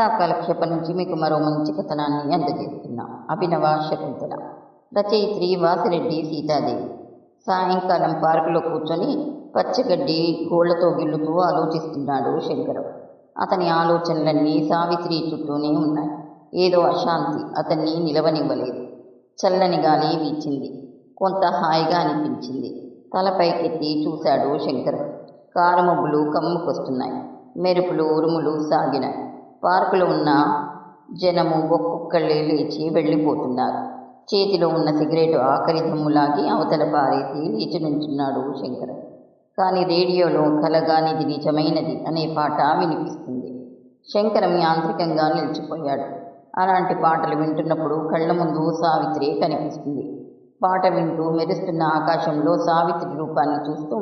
కథా కాలక్షేపం నుంచి మీకు మరో మంచి కథనాన్ని అందజేస్తున్నాం. అభినవ శకుంతల. రచయిత్రి వాసిరెడ్డి సీతాదేవి. సాయంకాలం పార్కులో కూర్చొని పచ్చగడ్డి గోళ్ళతో గిల్లుతూ ఆలోచిస్తున్నాడు శంకరం. అతని ఆలోచనలన్నీ సావిత్రి చుట్టూనే ఉన్నాయి. ఏదో అశాంతి అతన్ని నిలవనివ్వలేదు. చల్లని గాలి వీచింది. కొంత హాయిగా అనిపించింది. తలపైకెత్తి చూశాడు శంకరం. కారు మబ్బులు కమ్ముకొస్తున్నాయి. మెరుపులు ఉరుములు సాగినాయి. పార్కులో ఉన్న జనము ఒక్కొక్కళ్ళే లేచి వెళ్ళిపోతున్నారు. చేతిలో ఉన్న సిగరెట్ ఆఖరి దమ్ములాగి అవతల పారేసి లేచి నుంచున్నాడు శంకరం. కానీ రేడియోలో కలగానిది నిజమైనది అనే పాట వినిపిస్తుంది. శంకరం యాంత్రికంగా నిలిచిపోయాడు. అలాంటి పాటలు వింటున్నప్పుడు కళ్ళ ముందు సావిత్రి కనిపిస్తుంది. పాట వింటూ మెరుస్తున్న ఆకాశంలో సావిత్రి రూపాన్ని చూస్తూ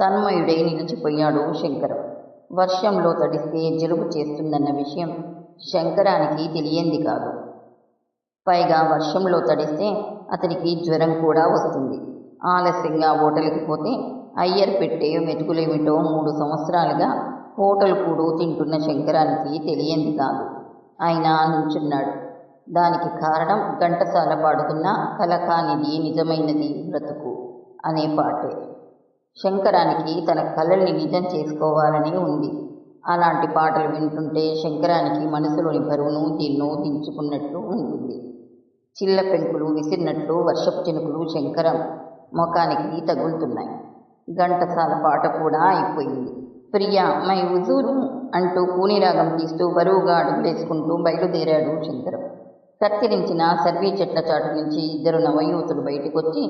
తన్మయుడై నిలిచిపోయాడు శంకరం. వర్షంలో తడిస్తే జలుబు చేస్తుందన్న విషయం శంకరానికి తెలియంది కాదు. పైగా వర్షంలో తడిస్తే అతనికి జ్వరం కూడా వస్తుంది. ఆలస్యంగా హోటల్కి పోతే అయ్యర్ పెట్టే మెతుకులేమిటో మూడు సంవత్సరాలుగా హోటల్ కూడు తింటున్న శంకరానికి తెలియంది కాదు. అయినా నుంచున్నాడు. దానికి కారణం ఘంటసాల పాడుతున్న కలకానిది నిజమైనది బ్రతుకు అనే పాటే. శంకరానికి తన కళల్ని నిజం చేసుకోవాలని ఉంది. అలాంటి పాటలు వింటుంటే శంకరానికి మనసులోని బరువును దీన్ను దించుకున్నట్లు ఉంటుంది. చిల్ల పెంకులు విసిరినట్లు వర్షపు చినుకులు శంకరం ముఖానికి తగులుతున్నాయి. ఘంటసాల పాట కూడా అయిపోయింది. ప్రియా మై ఉజూరు అంటూ కూనిరాగం తీస్తూ బరువుగా అడుగులేసుకుంటూ బయలుదేరాడు శంకరం. కత్తిరించిన సర్వీ చెట్ల చాటు నుంచి ఇద్దరు నవయూతులు బయటకొచ్చి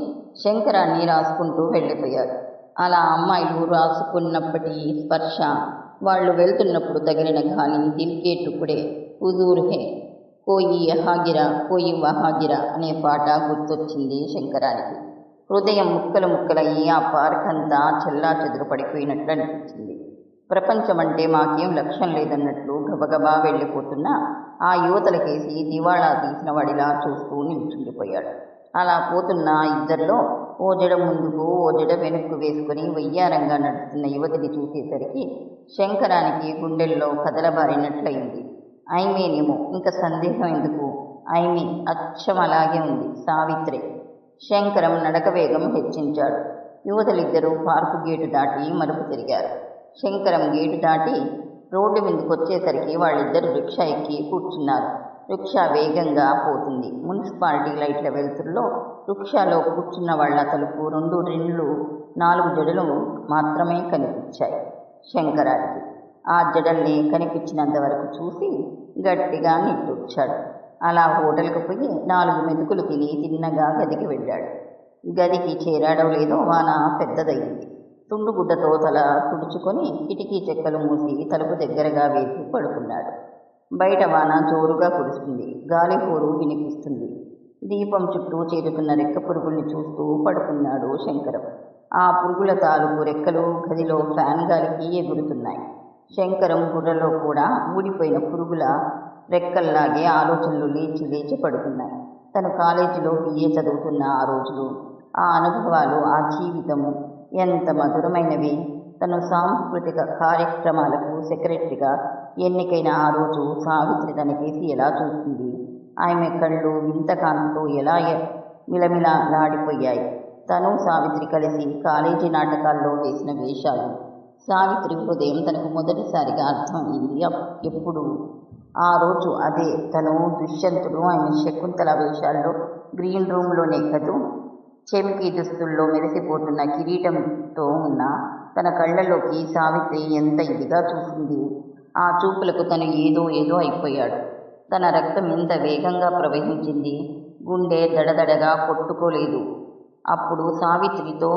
శంకరాన్ని రాసుకుంటూ వెళ్ళిపోయారు. అలా అమ్మాయిలు రాసుకున్నప్పటి స్పర్శ వాళ్ళు వెళ్తున్నప్పుడు తగిలిన గాలి దిల్కేటుప్పుడే హుజూర్ హే కోయి యహాగిరా కోయి వహాగిరా అనే పాట గుర్తొచ్చింది శంకరానికి. హృదయం ముక్కలు ముక్కలయ్యి ఆ పార్క్ అంతా చెల్లా చెదురు పడిపోయినట్లు అనిపించింది. ప్రపంచం అంటే మాకేం లక్ష్యం లేదన్నట్లు గబగబా వెళ్ళిపోతున్న ఆ యువతలకేసి దివాళా తీసిన వాడిలా చూస్తూ నిల్చుండిపోయాడు. అలా పోతున్న ఇద్దరిలో ఓ జడ ముందుకు ఓ జడ వెనుక్కు వేసుకుని వయ్యారంగా నడుస్తున్న యువతిని చూసేసరికి శంకరానికి గుండెల్లో కదలబారినట్లయింది. ఐమేనేమో ఇంకా సందేహం ఎందుకు? ఐమి అచ్చం అలాగే ఉంది సావిత్రి. శంకరం నడక వేగం హెచ్చించాడు. యువతలిద్దరూ పార్కు గేటు దాటి మరుపు తిరిగారు. శంకరం గేటు దాటి రోడ్డు మీదకి వచ్చేసరికి వాళ్ళిద్దరు రిక్షా ఎక్కి కూర్చున్నారు. రిక్షా వేగంగా పోతుంది. మున్సిపాలిటీ లైట్ల వెలుతుల్లో రుక్షాలో కూర్చున్న వాళ్ళ తలుపు రెండు రెండ్లు నాలుగు జడలు మాత్రమే కనిపించాయి శంకరానికి ఆ జడల్ని కనిపించినంత వరకు చూసి గట్టిగా నిట్టూర్చాడు. అలా హోటల్కి పోయి నాలుగు మెతుకులు తిని తిన్నగా గదికి వెళ్ళాడు. గదికి చేరాడో లేదో వాన పెద్దదయ్యింది. తుండుగుడ్డతో తల తుడుచుకొని కిటికీ చెక్కలు మూసి తలుపు దగ్గరగా వేసి పడుకున్నాడు. బయట వాన జోరుగా కురుస్తుంది. గాలి హోరు వినిపిస్తుంది. దీపం చుట్టూ చేరుతున్న రెక్క పురుగుల్ని చూస్తూ పడుకున్నాడు శంకరం. ఆ పురుగుల తాలూకు రెక్కలు గదిలో ఫ్యాన్ గాలికి ఎగురుతున్నాయి. శంకరం గుర్రలో కూడా ఊడిపోయిన పురుగుల రెక్కల్లాగే ఆలోచనలు లేచి లేచి పడుతున్నాయి. తను కాలేజీలో బిఏ చదువుతున్న ఆ రోజులు ఆ అనుభవాలు ఆ జీవితము ఎంత మధురమైనవి. తను సాంస్కృతిక కార్యక్రమాలకు సెక్రటరీగా ఎన్నికైన ఆ రోజు సావిత్రి తనకేసి ఎలా చూస్తుంది. ఆమె కళ్ళు వింతకాలంలో ఎలా మిలమిలలాడిపోయాయి తను సావిత్రి కలిసి కాలేజీ నాటకాల్లో వేసిన వేషాలు. సావిత్రి హృదయం తనకు మొదటిసారిగా అర్థమైంది. ఎప్పుడు. ఆ రోజు అదే తను దుష్యంతుడు ఆమె శకుంతల వేషాల్లో గ్రీన్ రూమ్లోనే కదూ చెమికి దుస్తుల్లో మెరిసిపోతున్న కిరీటంతో ఉన్న తన కళ్ళలోకి సావిత్రి ఎంత ఇదిగా చూసింది. ఆ చూపులకు తను ఏదో ఏదో అయిపోయాడు. తన రక్తం ఎంత వేగంగా ప్రవహించింది. గుండె దడదడగా కొట్టుకోలేదు. అప్పుడు సావిత్రితో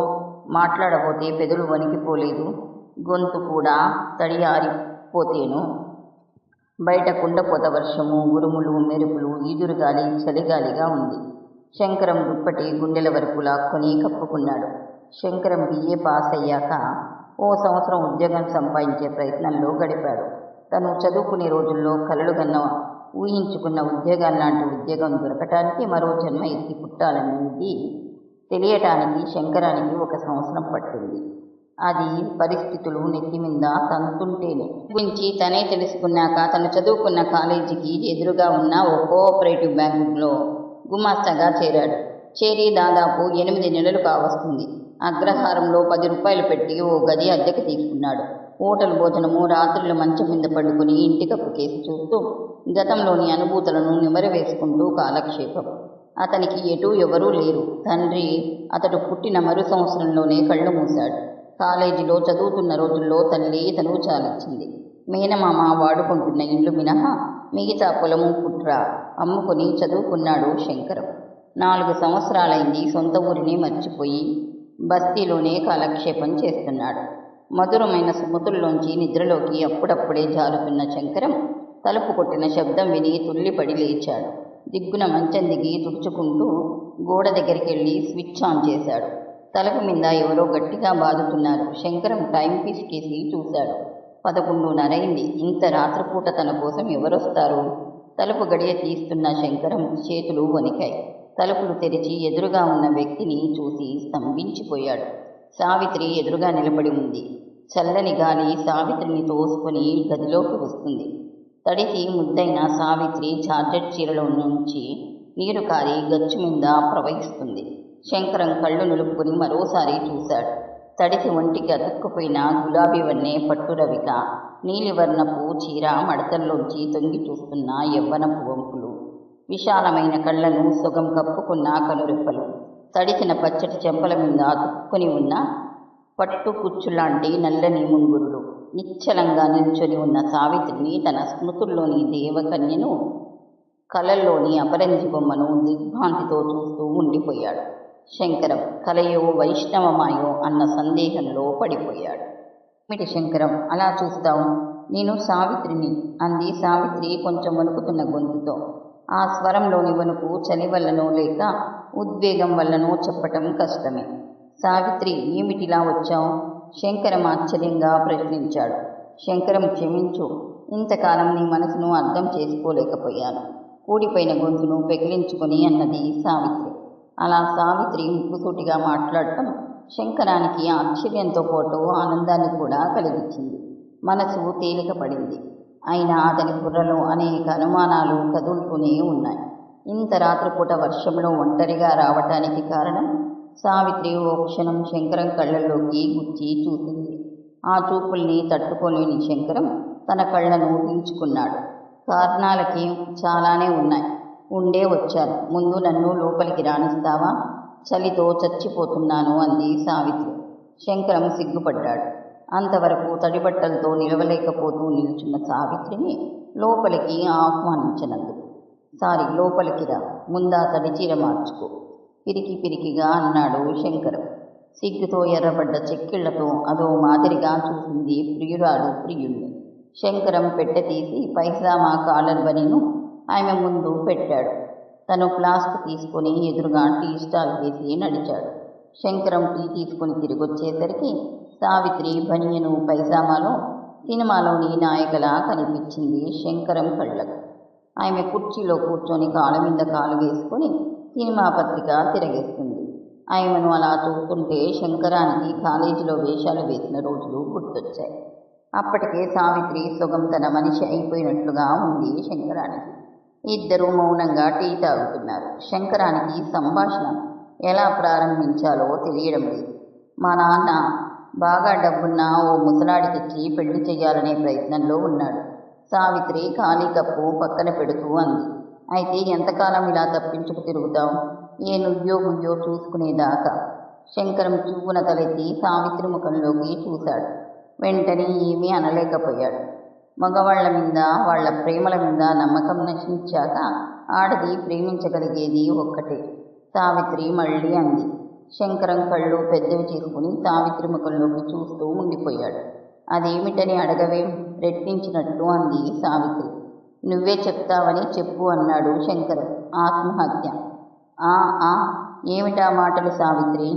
మాట్లాడబోతే పెదలు వణికిపోలేదు. గొంతు కూడా తడియారిపోతేను. బయట కుండపోత వర్షము ఉరుములు మెరుపులు ఈదురుగాలి చలిగాలిగా ఉంది. శంకరం దుప్పటి గుండెల వరకు లాక్కొని కప్పుకున్నాడు. శంకరం బిఏ పాస్ అయ్యాక ఓ సంవత్సరం ఉద్యోగం సంపాదించే ప్రయత్నంలో గడిపాడు. తను చదువుకునే రోజుల్లో కలలుగన్న ఊహించుకున్న ఉద్యోగం లాంటి ఉద్యోగం దొరకటానికి మరో జన్మ ఎత్తి పుట్టాలనేది తెలియటానికి శంకరానికి ఒక సంవత్సరం పట్టింది. అది పరిస్థితులు నెత్తి మీద తంతుంటేనే. గురించి తనే తెలుసుకున్నాక తను చదువుకున్న కాలేజీకి ఎదురుగా ఉన్న ఓ కోఆపరేటివ్ బ్యాంకులో గుమాస్తాగా చేరాడు. చేరి దాదాపు ఎనిమిది నెలలు కావస్తుంది. అగ్రహారంలో పది రూపాయలు పెట్టి ఓ గది అద్దెకు తీసుకున్నాడు. హోటల్ భోజనము రాత్రులు మంచం మీద పడుకుని ఇంటికప్పు కేసి చూస్తూ గతంలోని అనుభూతులను నిమరవేసుకుంటూ కాలక్షేపం. అతనికి ఎటూ ఎవరూ లేరు. తండ్రి అతడు పుట్టిన మరు సంవత్సరంలోనే కళ్ళు మూశాడు. కాలేజీలో చదువుతున్న రోజుల్లో తల్లి తనువు చాలిచ్చింది. మేనమామ వాడుకుంటున్న ఇండ్లు మినహా మిగతా పొలము పుట్ర అమ్ముకుని చదువుకున్నాడు శంకరం. నాలుగు సంవత్సరాలైంది సొంత ఊరిని మర్చిపోయి బస్తీలోనే కాలక్షేపం చేస్తున్నాడు. మధురమైన సుమతుల్లోంచి నిద్రలోకి అప్పుడప్పుడే జారుకున్న శంకరం తలుపు కొట్టిన శబ్దం విని తుల్లిపడి లేచాడు. దిగ్గున మంచం దిగి తుడుచుకుంటూ గోడ దగ్గరికి వెళ్ళి స్విచ్ ఆన్ చేశాడు. తలకు మీద ఎవరో గట్టిగా బాదుతున్నారు. శంకరం టైం పిసికేసి చూశాడు. పదకొండున్నరైంది. ఇంత రాత్రిపూట తన కోసం ఎవరొస్తారు? తలుపు గడియ తీస్తున్న శంకరం చేతులు వణికాయి. తలుపులు తెరిచి ఎదురుగా ఉన్న వ్యక్తిని చూసి స్తంభించిపోయాడు. సావిత్రి ఎదురుగా నిలబడి ఉంది. చల్లని గాలి సావిత్రిని తోసుకొని గదిలోకి వస్తుంది. తడిసి ముద్దైన సావిత్రి చార్జెట్ చీరలో నుంచి నీరు కారి గచ్చు మీద ప్రవహిస్తుంది. శంకరం కళ్ళు నిలుపుకుని మరోసారి చూశాడు. తడిసి ఒంటికి అతుక్కుపోయిన గులాబీ వన్నె పట్టు రవిక నీలివర్ణపు చీర మడతల్లోంచి తొంగి చూస్తున్న యవ్వనపు వంపులు. విశాలమైన కళ్ళను సుగం కప్పుకున్న కనురెప్పలు. తడిసిన పచ్చటి చెంపల మీద అతుక్కుని ఉన్న పట్టుకుచ్చులాంటి నల్లని ముంగురులు నిశ్చలంగా నిల్చొని ఉన్న సావిత్రిని తన స్మృతుల్లోని దేవకన్యను కలల్లోని అపరంజి బొమ్మను దిగ్భ్రాంతితో చూస్తూ ఉండిపోయాడు. శంకరం కలయో వైష్ణవమాయో అన్న సందేహంలో పడిపోయాడు. మిటి శంకరం అలా చూస్తావు? నేను సావిత్రిని అంది సావిత్రి కొంచెం వణుకుతున్న గొంతుతో. ఆ స్వరంలోని వణుకు చలి వల్లనో లేక ఉద్వేగం వల్లనో చెప్పటం కష్టమే. సావిత్రి ఏమిటిలా వచ్చావు? శంకరం ఆశ్చర్యంగా ప్రశ్నించాడు. శంకరం క్షమించు ఇంతకాలం నీ మనసును అర్థం చేసుకోలేకపోయాను. కూడిపోయిన గొంతును పెకిలించుకొని అన్నది సావిత్రి. అలా సావిత్రి ముక్కుసూటిగా మాట్లాడటం శంకరానికి ఆశ్చర్యంతో పాటు ఆనందాన్ని కూడా కలిగించింది. మనసు తేలిక పడింది అయినా అతని బుర్రలో అనేక అనుమానాలు కదులుతూనే ఉన్నాయి. ఇంత రాత్రిపూట వర్షంలో ఒంటరిగా రావటానికి కారణం సావిత్రి ఓ క్షణం శంకరం కళ్ళల్లోకి గుచ్చి చూసింది. ఆ చూపుల్ని తట్టుకోలేని శంకరం తన కళ్ళను దించుకున్నాడు కారణాలకి చాలానే ఉన్నాయి. ఉండే వచ్చారు ముందు నన్ను లోపలికి రాణిస్తావా చలితో చచ్చిపోతున్నాను అంది సావిత్రి. శంకరం సిగ్గుపడ్డాడు. అంతవరకు తడిబట్టలతో నిలవలేకపోతూ నిల్చున్న సావిత్రిని లోపలికి ఆహ్వానించినందుకు. సారీ లోపలికి రా. ముందా తడిచీర మార్చుకో. పిరికి పిరికిగా అన్నాడు శంకరం. సిగ్గుతో ఎర్రబడ్డ చెక్కిళ్ళతో అదో మాదిరిగా చూసింది ప్రియురాలు ప్రియుణ్ణి శంకరం పెట్టె తీసి పైజామా కాలర్ బనీను ఆమె ముందు పెట్టాడు. తను ఫ్లాస్క్ తీసుకొని ఎదురుగా టీ స్టాల్ వేసి నడిచాడు. శంకరం టీ తీసుకొని తిరిగొచ్చేసరికి సావిత్రి బనియను పైజామాలో సినిమాలోని నాయకలా కనిపించింది శంకరం కళ్ళకు. ఆమె కుర్చీలో కూర్చొని కాళ్ళ మీద కాలు వేసుకొని సినిమా పత్రిక తిరగేస్తుంది. ఆయమను అలా చూస్తుంటే శంకరానికి కాలేజీలో వేషాలు వేసిన రోజులు గుర్తొచ్చాయి. అప్పటికే సావిత్రి సుగం తన మనిషి అయిపోయినట్లుగా ఉంది శంకరానికి. ఇద్దరూ మౌనంగా టీ తాగుతున్నారు. శంకరానికి సంభాషణ ఎలా ప్రారంభించాలో తెలియడం లేదు. మా నాన్న బాగా డబ్బున్న ఓ ముసలాడికిచ్చి పెళ్ళి చేయాలనే ప్రయత్నంలో ఉన్నాడు. సావిత్రి ఖాళీ కప్పు పక్కన పెడుతూ అంది. అయితే ఎంతకాలం ఇలా తప్పించుకు తిరుగుతావు ఏ నుయ్యో గుయ్యో చూసుకునేదాకా. శంకరం చూపున తలెత్తి సావిత్రి ముఖంలోకి చూశాడు. వెంటనే ఏమీ అనలేకపోయాడు. మగవాళ్ళ మీద వాళ్ళ ప్రేమల మీద నమ్మకం నశించాక ఆడది ప్రేమించగలిగేది ఒక్కటే. సావిత్రి మళ్ళీ అంది. శంకరం కళ్ళు పెద్దవి చేసుకుని సావిత్రి ముఖంలోకి చూస్తూ ఉండిపోయాడు. అదేమిటని అడగవేం? రెట్టించినట్టు అంది సావిత్రి. నువ్వే చెప్తావని చెప్పు అన్నాడు శంకర్. ఆత్మహత్య. ఆ ఆ ఏమిటా మాటలు సావిత్రి?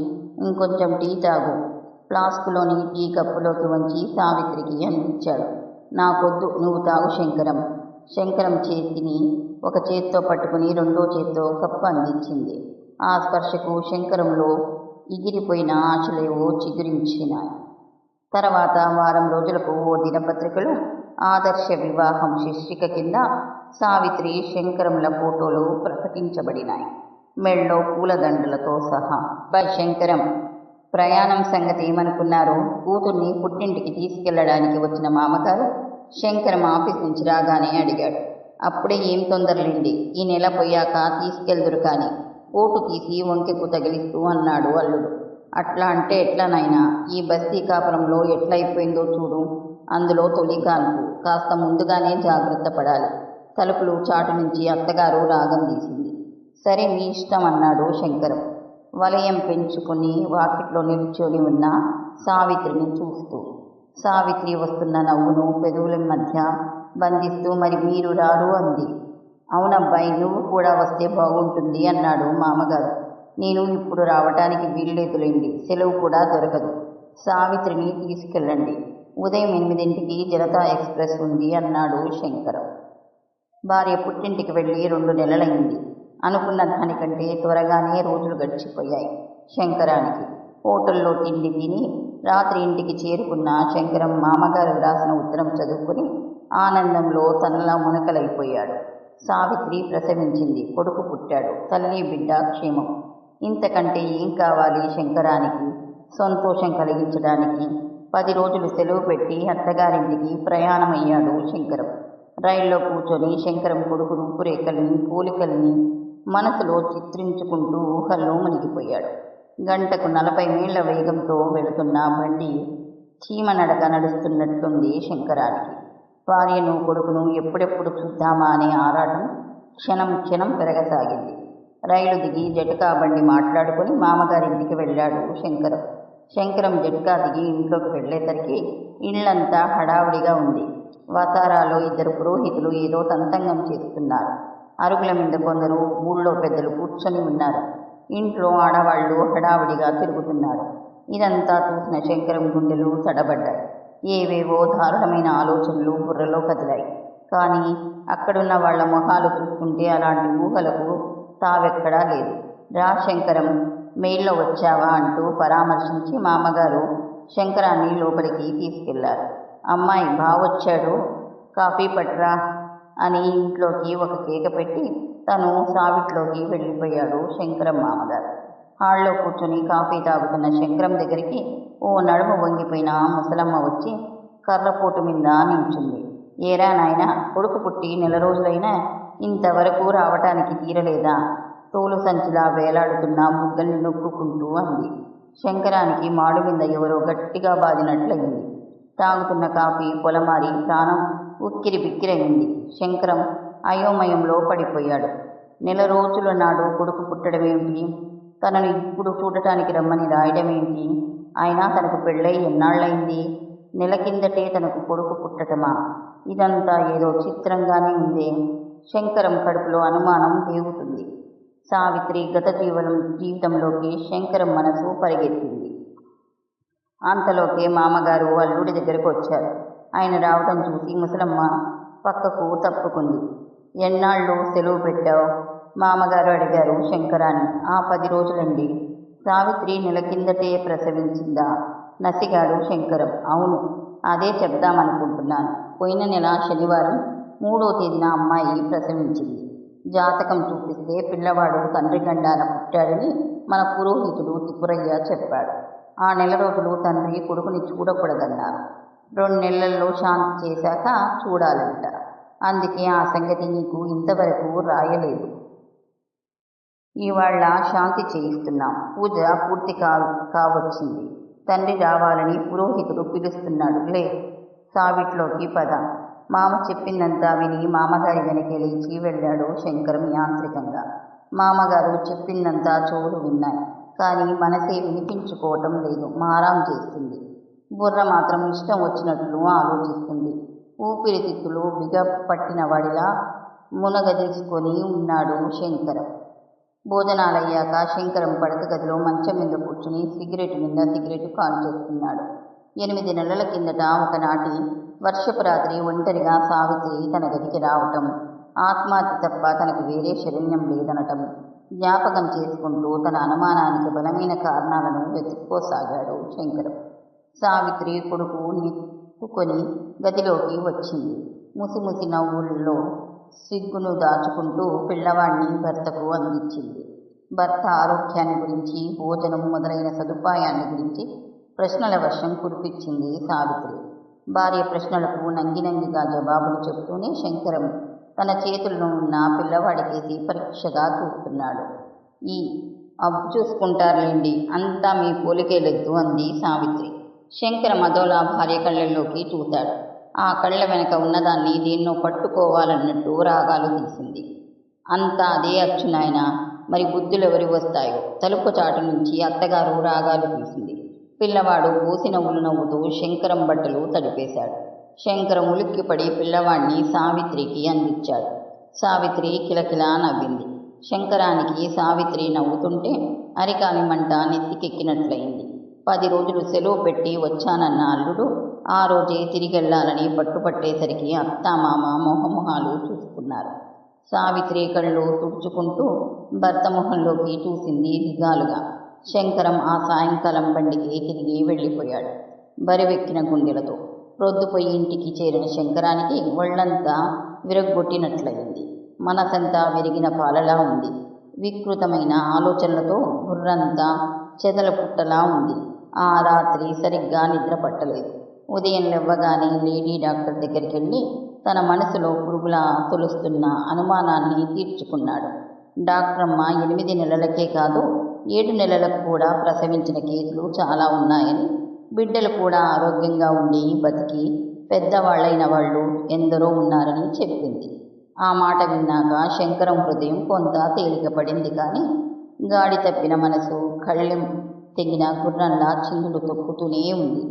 ఇంకొంచెం టీ తాగు. ఫ్లాస్కులోని టీ కప్పులోకి వంచి సావిత్రికి అందించాడు. నాకొద్దు నువ్వు తాగు శంకరం. శంకరం చేతిని ఒక చేత్తో పట్టుకుని రెండో చేత్తో కప్పు అందించింది. ఆ స్పర్శకు శంకరంలో ఎగిరిపోయిన ఆశలేవో చిగురించినాయి. తర్వాత వారం రోజులకు ఓ దినపత్రికలో ఆదర్శ వివాహం శీర్షిక కింద సావిత్రి శంకరంల ఫోటోలు ప్రకటించబడినాయి. మెళ్ళో పూలదండలతో సహా. బై శంకరం ప్రయాణం సంగతి ఏమనుకున్నారు కూతుర్ని పుట్టింటికి తీసుకెళ్ళడానికి వచ్చిన మామగారు శంకరం ఆఫీస్ నుంచి రాగానే అడిగాడు. అప్పుడే ఏం తొందరలేండి ఈ నెల పోయాక తీసుకెళ్దురు కానీ ఓటు తీసి వంకెకు తగిలిస్తూ అన్నాడు అల్లుడు. అట్లా అంటే ఎట్లానైనా ఈ బస్తీ కాపురంలో ఎట్లయిపోయిందో చూడు. అందులో తొలి కాన్పు. కాస్త ముందుగానే జాగ్రత్త పడాలి. తలుపులు చాటు నుంచి అత్తగారు రాగం తీసింది. సరే మీ ఇష్టం అన్నాడు శంకరం. వలయం పెంచుకుని వాకిట్లో నిల్చొని ఉన్న సావిత్రిని చూస్తూ. సావిత్రి వస్తున్న నవ్వును పెదవుల మధ్య బంధిస్తూ మరి మీరు రారు అంది. అవునబ్బాయి నువ్వు కూడా వస్తే బాగుంటుంది అన్నాడు మామగారు. నేను ఇప్పుడు రావటానికి వీల్లేదులేండి. సెలవు కూడా దొరకదు. సావిత్రిని తీసుకెళ్ళండి. ఉదయం ఎనిమిదింటికి జనతా ఎక్స్ప్రెస్ ఉంది అన్నాడు శంకరం. భార్య పుట్టింటికి వెళ్ళి రెండు నెలలైంది. అనుకున్న దానికంటే త్వరగానే రోజులు గడిచిపోయాయి శంకరానికి. హోటల్లో తిండి తిని రాత్రి ఇంటికి చేరుకున్న శంకరం మామగారు రాసిన ఉత్తరం చదువుకుని ఆనందంలో తనలా మునకలైపోయాడు. సావిత్రి ప్రసవించింది. కొడుకు పుట్టాడు. తల్లి బిడ్డ క్షేమం. ఇంతకంటే ఏం కావాలి శంకరానికి? సంతోషం కలిగించడానికి పది రోజులు సెలవు పెట్టి అత్తగారింటికి ప్రయాణమయ్యాడు శంకరం. రైల్లో కూర్చొని శంకరం కొడుకు రూపురేఖల్ని పోలికల్ని మనసులో చిత్రించుకుంటూ ఊహల్లో మునిగిపోయాడు. గంటకు నలభై మీళ్ళ వేగంతో వెళుతున్న బండి చీమ నడక నడుస్తున్నట్టుంది శంకరానికి. భార్యను కొడుకును ఎప్పుడెప్పుడు చూద్దామా అనే ఆరాటం క్షణం క్షణం పెరగసాగింది. రైలు దిగి జటకా బండి మాట్లాడుకుని మామగారింటికి వెళ్ళాడు శంకరం. శంకరం జట్కా దిగి ఇంట్లోకి వెళ్ళేసరికి ఇళ్ళంతా హడావుడిగా ఉంది. వసారాలో ఇద్దరు పురోహితులు ఏదో తంతంగం చేస్తున్నారు. అరుగుల మీద కొందరు ఊళ్ళో పెద్దలు కూర్చొని ఉన్నారు. ఇంట్లో ఆడవాళ్ళు హడావుడిగా తిరుగుతున్నారు. ఇదంతా చూసిన శంకరం గుండెలు తడబడ్డాయి. ఏవేవో దారుణమైన ఆలోచనలు బుర్రలో కదిలాయి. కానీ అక్కడున్న వాళ్ళ మొహాలు చూస్తుంటే అలాంటి ఊహలకు తావెక్కడా లేదు. రా శంకరం మెయిల్లో వచ్చావా అంటూ పరామర్శించి మామగారు శంకరాన్ని లోపలికి తీసుకెళ్ళారు. అమ్మాయి బావొచ్చాడు. కాఫీ పట్రా అని ఇంట్లోకి ఒక కేక పెట్టి తను సావిట్లోకి వెళ్ళిపోయాడు శంకరం మామగారు. హాల్లో కూర్చొని కాఫీ తాగుతున్న శంకరం దగ్గరికి ఓ నడుము వంగిపోయిన ముసలమ్మ వచ్చి కర్రపోటు మీద నించుంది. ఏరా నాయన కొడుకు పుట్టి నెల రోజులైనా ఇంతవరకు రావటానికి తీరలేదా? తోలు సంచిలా వేలాడుతున్న ముగ్గల్ని నొక్కుకుంటూ అంది. శంకరానికి మాడు మీద ఎవరో గట్టిగా బాదినట్లయింది తాగుతున్న కాఫీ పొలమారి ప్రాణం ఉక్కిరి బిక్కిరైంది. శంకరం అయోమయంలో పడిపోయాడు. నెల రోజుల నాడు కొడుకు పుట్టడమేమిటి? తనను ఇప్పుడు చూడటానికి రమ్మని రాయడమేంటి అయినా తనకు పెళ్ళై ఎన్నాళ్ళైంది నెల కిందటే తనకు కొడుకు పుట్టటమా? ఇదంతా ఏదో చిత్రంగానే ఉంది. శంకరం కడుపులో అనుమానం దేవుతుంది సావిత్రి గత జీవనం జీవితంలోకి శంకరం మనసు పరిగెత్తింది. అంతలోకే మామగారు అల్లుడి దగ్గరకు వచ్చారు. ఆయన రావడం చూసి ముసలమ్మ పక్కకు తప్పుకుంది. ఎన్నాళ్ళు సెలవు పెట్టావు? మామగారు అడిగారు శంకరాన్ని. ఆ పది రోజులండి. సావిత్రి నెల కిందటే ప్రసవించిందా? నసిగాడు శంకరం. అవును అదే చెప్దామనుకుంటున్నాను. పోయిన నెల శనివారం మూడో తేదీన అమ్మాయి ప్రసవించింది. జాతకం చూపిస్తే పిల్లవాడు తండ్రి గండాన పుట్టాడని మన పురోహితుడు త్రిపురయ్య చెప్పాడు. ఆ నెల రోజులు తండ్రి కొడుకుని చూడకూడదన్నారు. రెండు నెలల్లో శాంతి చేశాక చూడాలంట. అందుకే ఆ సంగతి నీకు ఇంతవరకు రాయలేదు. ఇవాళ శాంతి చేయిస్తున్నాం. పూజ పూర్తి కా కావచ్చింది. తండ్రి రావాలని పురోహితుడు పిలుస్తున్నాడు. లే సావిట్లోకి పద. మామ చెప్పిందంతా విని మామగారి వెనక లేచి వెళ్ళాడు శంకరం యాంత్రికంగా మామగారు చెప్పిందంతా చెవులు విన్నాయి. కానీ మనసే వినిపించుకోవటం లేదు. మారాం చేస్తుంది బుర్ర మాత్రం ఇష్టం వచ్చినట్లు ఆలోచిస్తుంది. ఊపిరితిత్తులు బిగ పట్టిన వాడిలా మునగదీసుకొని ఉన్నాడు శంకరం. భోజనాలయ్యాక శంకరం పడక గదిలో మంచం మీద కూర్చుని సిగరెట్ మీద సిగరెట్ కాల్చేస్తున్నాడు ఎనిమిది నెలల కిందట ఒకనాటి వర్షపు రాత్రి ఒంటరిగా సావిత్రి తన గదికి రావటం. ఆత్మహత్య తప్ప తనకు వేరే శరణ్యం లేదనటం. జ్ఞాపకం చేసుకుంటూ తన అనుమానానికి బలమైన కారణాలను వెతుక్కోసాగాడు శంకరం. సావిత్రి కొడుకు నెట్టుకొని గదిలోకి వచ్చింది. ముసిముసి నవ్వుల్లో సిగ్గును దాచుకుంటూ పిల్లవాడిని భర్తకు అందించింది. భర్త ఆరోగ్యాన్ని గురించి భోజనం మొదలైన సదుపాయాన్ని గురించి ప్రశ్నల వర్షం కురిపించింది సావిత్రి. భార్య ప్రశ్నలకు నంగినంగిగా జవాబులు చెబుతూనే శంకరం తన చేతుల్లో ఉన్న పిల్లవాడికేసి పరీక్షగా చూస్తున్నాడు. ఈ అబ్బు చూసుకుంటారులేండి అంతా మీ పోలికేలెద్దు అంది సావిత్రి. శంకర మదోలా భార్య కళ్ళల్లోకి చూశాడు. ఆ కళ్ళ వెనక ఉన్నదాన్ని దేన్నో పట్టుకోవాలన్నట్టు రాగాలు తీసింది. అంతా అదే అచ్చునాయన మరి బుద్ధులు ఎవరి వస్తాయో? తలుపు చాటు నుంచి అత్తగారు రాగాలు తీసింది. పిల్లవాడు పూసి నవ్వుతూ శంకరం బట్టలు తడిపేశాడు. శంకరం ఉలిక్కిపడి పిల్లవాడిని సావిత్రికి అందించాడు. సావిత్రి కిలకిలా నవ్వింది. శంకరానికి సావిత్రి నవ్వుతుంటే అరికాలి మంట నెత్తికెక్కినట్లయింది. పది రోజులు సెలవు పెట్టి వచ్చానన్న అల్లుడు ఆ రోజే తిరిగెళ్ళాలని పట్టుపట్టేసరికి అత్తామామ మొహమొహాలు చూసుకున్నారు. సావిత్రి కళ్ళు తుడుచుకుంటూ భర్త మొహంలోకి చూసింది దిగాలుగా. శంకరం ఆ సాయంకాలం బండికి తిరిగి వెళ్ళిపోయాడు. బరివెక్కిన గుండెలతో రొద్దుపోయి ఇంటికి చేరిన శంకరానికి ఒళ్ళంతా విరగ్గొట్టినట్లయింది. మనసంతా విరిగిన పాలలా ఉంది. వికృతమైన ఆలోచనలతో బుర్రంతా చెదల పుట్టలా ఉంది. ఆ రాత్రి సరిగ్గా నిద్ర పట్టలేదు. ఉదయం లేవగానే లేడీ డాక్టర్ దగ్గరికి వెళ్ళి తన మనసులో పురుగులా తొలుస్తున్న అనుమానాన్ని తీర్చుకున్నాడు. డాక్టరమ్మ ఎనిమిది నెలలకే కాదు ఏడు నెలలకు కూడా ప్రసవించిన కేసులు చాలా ఉన్నాయని బిడ్డలు కూడా ఆరోగ్యంగా ఉండి బతికి పెద్దవాళ్ళైన వాళ్ళు ఎందరో ఉన్నారని చెప్పింది. ఆ మాట విన్నాక శంకరం హృదయం కొంత తేలికపడింది కానీ గాడి తప్పిన మనసు కళ్ళెం తెగిన గుర్రంలా చిందులు తొక్కుతూనే ఉంది.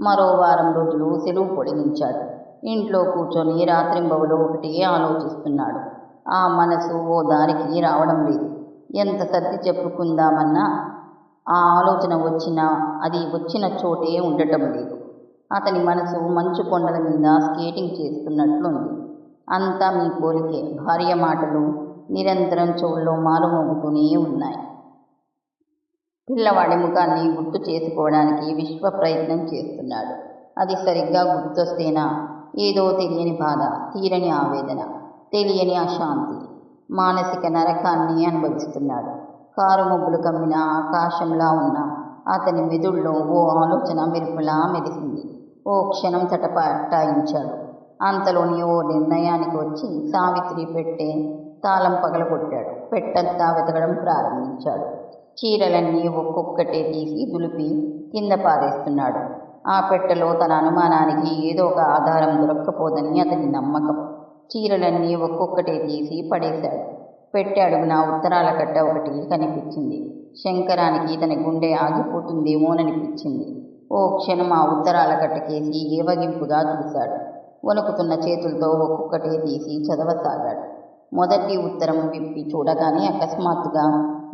మరో వారం రోజులు సెలవు పొడిగించాడు. ఇంట్లో కూర్చొని రాత్రింబవలో ఒకటే ఆలోచిస్తున్నాడు. ఆ మనసు ఓ దారికి రావడం లేదు. ఎంత సర్ది చెప్పుకుందామన్నా ఆ ఆలోచన వచ్చినా అది వచ్చిన చోటే ఉండటం లేదు. అతని మనసు మంచు కొండల మీద స్కేటింగ్ చేస్తున్నట్లుంది. అంతా మీ పోలికే. భార్య మాటలు నిరంతరం చెవుల్లో మారుమోగుతూనే ఉన్నాయి. పిల్లవాడి ముఖాన్ని గుర్తు చేసుకోవడానికి విశ్వ ప్రయత్నం చేస్తున్నాడు. అది సరిగ్గా గుర్తొస్తేనా? ఏదో తెలియని బాధ తీరని ఆవేదన తెలియని అశాంతి. మానసిక నరకాన్ని అనుభవిస్తున్నాడు. కారు మబ్బులు కమ్మిన ఆకాశంలా ఉన్న అతని మెదుళ్ళలో ఓ ఆలోచన మెరుపులా మెరిసింది ఓ క్షణం తటపటాయించాడు అంతలోని ఓ నిర్ణయానికి వచ్చి సావిత్రి పెట్టే తాళం పగలగొట్టాడు. పెట్టంతా వెతకడం ప్రారంభించాడు. చీరలన్నీ ఒక్కొక్కటే తీసి దులిపి కింద పారేస్తున్నాడు. ఆ పెట్టెలో తన అనుమానానికి ఏదో ఒక ఆధారం దొరక్కపోదని అతని నమ్మకం. చీరలన్నీ ఒక్కొక్కటే తీసి పడేశాడు. పెట్టె అడుగున ఉత్తరాల కట్ట ఒకటి కనిపించింది. శంకరానికి తన గుండె ఆగిపోతుందేమోననిపించింది. ఓ క్షణం ఆ ఉత్తరాల కట్టకేసి ఏవగింపుగా చూశాడు. వణుకుతున్న చేతులతో ఒక్కొక్కటే తీసి చదవసాగాడు. మొదటి ఉత్తరం విప్పి చూడగానే అకస్మాత్తుగా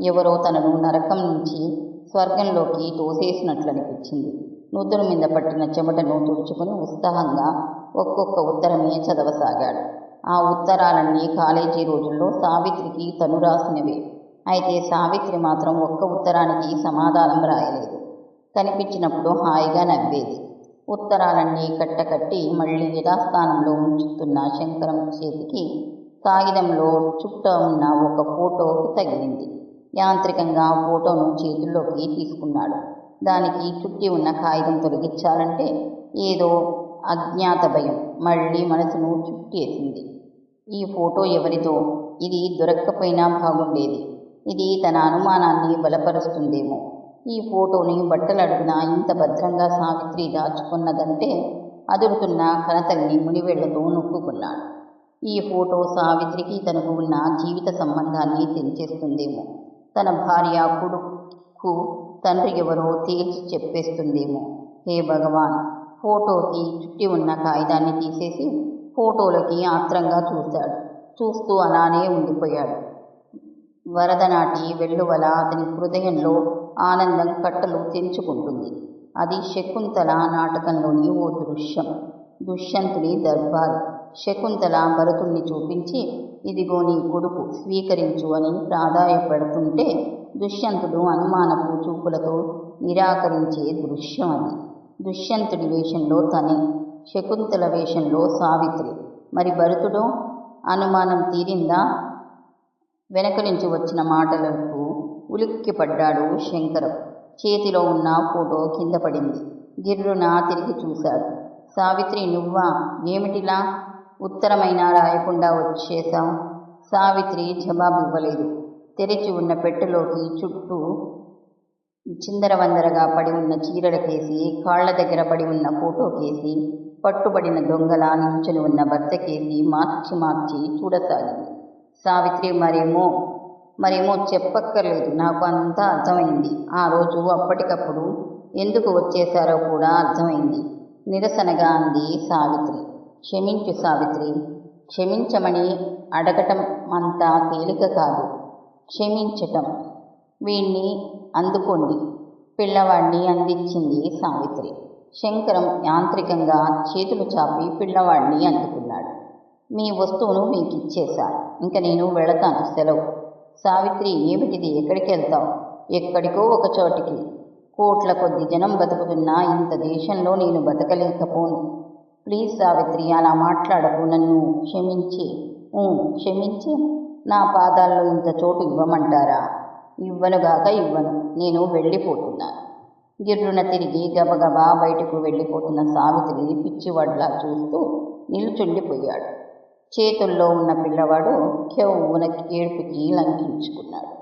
ఎవరో తనను నరకం నుంచి స్వర్గంలోకి తోసేసినట్లనిపించింది. నుదురు మీద పట్టిన చెమటను తుడుచుకుని ఉత్సాహంగా ఒక్కొక్క ఉత్తరమే చదవసాగాడు. ఆ ఉత్తరాలన్నీ కాలేజీ రోజుల్లో సావిత్రికి తను రాసినవే అయితే సావిత్రి మాత్రం ఒక్క ఉత్తరానికి సమాధానం రాయలేదు. కనిపించినప్పుడు హాయిగా నవ్వేది. ఉత్తరాలన్నీ కట్టకట్టి మళ్ళీ యథాస్థానంలో ఉంచుతున్న శంకరం చేతికి కాగితంలో చుట్ట ఉన్న ఒక ఫోటో తగిలింది. యాంత్రికంగా ఆ ఫోటోను చేతుల్లోకి తీసుకున్నాడు. దానికి చుట్టి ఉన్న కాగితం తొలగించాలంటే ఏదో అజ్ఞాత భయం. మళ్ళీ మనసును చుట్టేసింది. ఈ ఫోటో ఎవరిదో? ఇది దొరక్కపోయినా బాగుండేది. ఇది తన అనుమానాన్ని బలపరుస్తుందేమో. ఈ ఫోటోని బట్టలడుగున ఇంత భద్రంగా సావిత్రి దాచుకున్నదంటే అదురుతున్న కనతల్లి మునివేళ్ళతో నొక్కుకున్నాడు. ఈ ఫోటో సావిత్రికి తనకు ఉన్న జీవిత సంబంధాన్ని తెంచేస్తుందేమో. తన భార్య కొడుకు తండ్రి ఎవరో తేల్చి చెప్పేస్తుందేమో. హే భగవాన్! ఫోటోకి చుట్టి ఉన్న కాగితాన్ని తీసేసి ఫోటోలకి ఆత్రంగా చూశాడు. చూస్తూ అలానే ఉండిపోయాడు. వరద నాటి వెల్లువల అతని హృదయంలో ఆనందం కట్టలు తెంచుకుంటుంది. అది శకుంతల నాటకంలోని ఓ దృశ్యం. దుష్యంతుని దర్బారు. శకుంతల భరతుణ్ణి చూపించి ఇదిగో నీ కొడుకు స్వీకరించు అని ప్రాధాయపడుతుంటే దుష్యంతుడు అనుమానపు చూపులతో నిరాకరించే దృశ్యం అది. దుష్యంతుడి వేషంలో తనే శకుంతల వేషంలో సావిత్రి. మరి భరతుడో అనుమానం తీరిందా? వెనక నుంచి వచ్చిన మాటలకు ఉలిక్కిపడ్డాడు శంకరం. చేతిలో ఉన్న ఫోటో కింద పడింది. గిర్రున తిరిగి చూశాడు. సావిత్రి నువ్వా? ఏమిటిలా? ఉత్తరమైనా రాయకుండా వచ్చేశావు? సావిత్రి జవాబు ఇవ్వలేదు తెరిచి ఉన్న పెట్టెలోకి చుట్టూ చిందరవందరగా పడి ఉన్న చీరలకేసి కాళ్ళ దగ్గర పడి ఉన్న ఫోటోకేసి పట్టుబడిన దొంగలా నిల్చుని ఉన్న భర్తకేసి మార్చి మార్చి చూడసాగింది. సావిత్రి మరేమో మరేమో చెప్పక్కర్లేదు నాకు అంతా అర్థమైంది. ఆ రోజు అప్పటికప్పుడు ఎందుకు వచ్చేశారో కూడా అర్థమైంది. నిరసనగా అంది సావిత్రి. క్షమించు సావిత్రి. క్షమించమని అడగటం అంతా తేలిక కాదు. క్షమించటం. వీణ్ణి అందుకోండి. పిల్లవాడిని అందించింది సావిత్రి. శంకరం యాంత్రికంగా చేతులు చాపి పిల్లవాడిని అందుకున్నాడు. మీ వస్తువును మీకు ఇచ్చేశాను ఇంక నేను వెళతాను. సెలవు. సావిత్రి ఏమిటిది? ఎక్కడికి వెళ్తావు ఎక్కడికో ఒక చోటికి. కోట్ల కొద్ది జనం బతుకుతున్నా ఇంత దేశంలో నేను బతకలేకపోను. ప్లీజ్ సావిత్రి అలా మాట్లాడకు. నన్ను క్షమించి. ఊ, క్షమించి. నా పాదాల్లో ఇంత చోటు ఇవ్వమంటారా? ఇవ్వనుగాక ఇవ్వను. నేను వెళ్ళిపోతున్నాను. గిర్రున తిరిగి గబగబా బయటకు వెళ్ళిపోతున్న సావిత్రి పిచ్చివాడ్లా చూస్తూ నిలుచుండిపోయాడు. చేతుల్లో ఉన్న పిల్లవాడు కెవ్వున ఏడుపుకి లంకించుకున్నాడు.